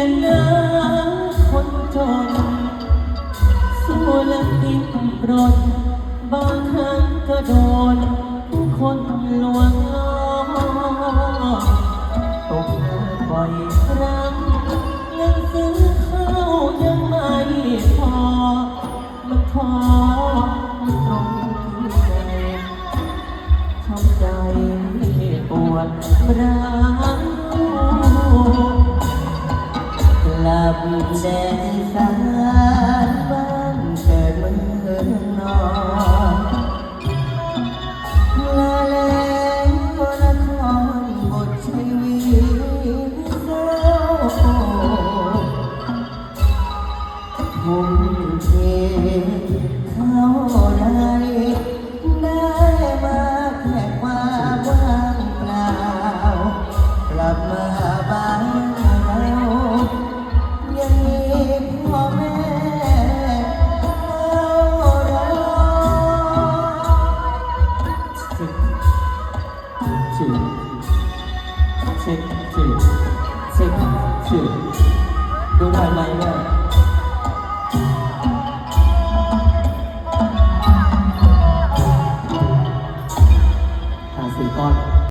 และน้ำคนจนสู้และดิ้นรนบางครั้งก็โดนผู้คนลวงล่อตกงานบ่อยครั้งยันซื้อข้าวยังไม่พอมันพอมันงที่แทำใจปวดร้าว ลับแดนอีสานบ้านเกิดเมืองนอนลาแล้นครบทชีวิตเศร้าทุ่มเทเข้าได้ ทำสีก่อน